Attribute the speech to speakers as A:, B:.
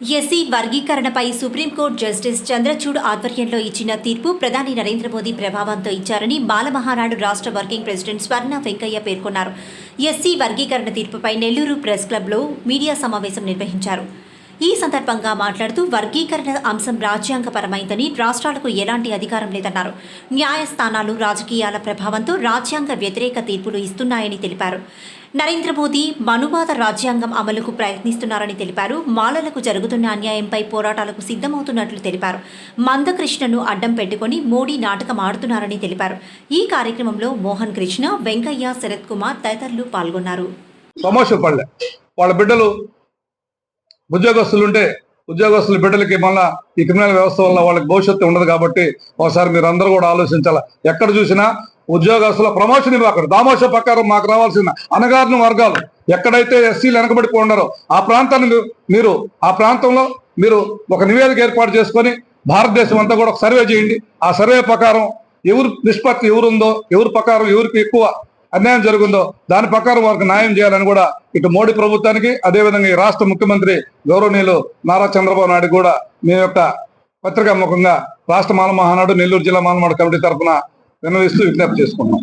A: SC వర్గీకరణపై supreme court justice Chandrachud ఆధ్వర్యంలో ఇచ్చిన తీర్పు ప్రధాని నరేంద్ర మోదీ ప్రభావంతో ఇచ్చారని బాలమహానాడు రాష్ట్ర వర్కింగ్ ప్రెసిడెంట్ స్వర్ణ వెంకయ్య పేర్కొన్నారు. ఎస్సీ వర్గీకరణ తీర్పుపై నెల్లూరు ప్రెస్ క్లబ్లో మీడియా సమావేశం నిర్వహించారు. ఈ సందర్భంగా మాట్లాడుతూ వర్గీకరణ అంశం రాజ్యాంగపరమైందని రాష్ట్రాలకు ఎలాంటి అధికారం లేదన్నారు. న్యాయస్థానాలు రాజకీయాల ప్రభావంతో రాజ్యాంగ వ్యతిరేక తీర్పులు ఇస్తున్నాయని తెలిపారు. నరేంద్ర మోదీ మనువాద రాజ్యాంగం అమలుకు ప్రయత్నిస్తున్నారని తెలిపారు. మాలలకు జరుగుతున్న అన్యాయంపై పోరాటాలకు సిద్ధమవుతున్నట్లు తెలిపారు. మందకృష్ణను అడ్డం పెట్టుకుని మోడీ నాటకం ఆడుతున్నారని తెలిపారు. ఈ కార్యక్రమంలో మోహన్ కృష్ణ వెంకయ్య శరత్ కుమార్ తదితరులు పాల్గొన్నారు.
B: వాళ్ళ బిడ్డలు ఉద్యోగస్తులు ఉంటే ఉద్యోగస్తుల బిడ్డలకి మళ్ళా ఈ క్రిమినల్ వ్యవస్థ వల్ల వాళ్ళకి భవిష్యత్తు ఉండదు కాబట్టి ఒకసారి మీరు అందరూ కూడా ఆలోచించాలి? ఎక్కడ చూసినా ఉద్యోగస్తుల ప్రమోషన్ ఇవ్వకూడదు దామోష ప్రకారం మాకు రావాల్సిన అనగారిన వర్గాలు ఎక్కడైతే ఎస్సీలు వెనకబడిపోయి ఉన్నారో ఆ ప్రాంతాన్ని మీరు- మీరు ఆ ప్రాంతంలో మీరు ఒక నివేదిక ఏర్పాటు చేసుకొని భారతదేశం అంతా కూడా ఒక సర్వే చేయండి. ఆ సర్వే ప్రకారం ఎవరు నిష్పత్తి ఎవరుందో ఎవరి ప్రకారం ఎవరికి ఎక్కువ అన్యాయం జరుగుందో దాని ప్రకారం వారికి న్యాయం చేయాలని కూడా ఇటు మోడీ ప్రభుత్వానికి అదేవిధంగా ఈ రాష్ట్ర ముఖ్యమంత్రి గౌరవనీయులు నారా చంద్రబాబు నాయుడు కూడా మీ యొక్క పత్రికా ముఖంగా రాష్ట్ర మాల మహానాడు నెల్లూరు జిల్లా మాలమాడు కమిటీ తరఫున విన్నవిస్తూ విజ్ఞప్తి చేసుకున్నాం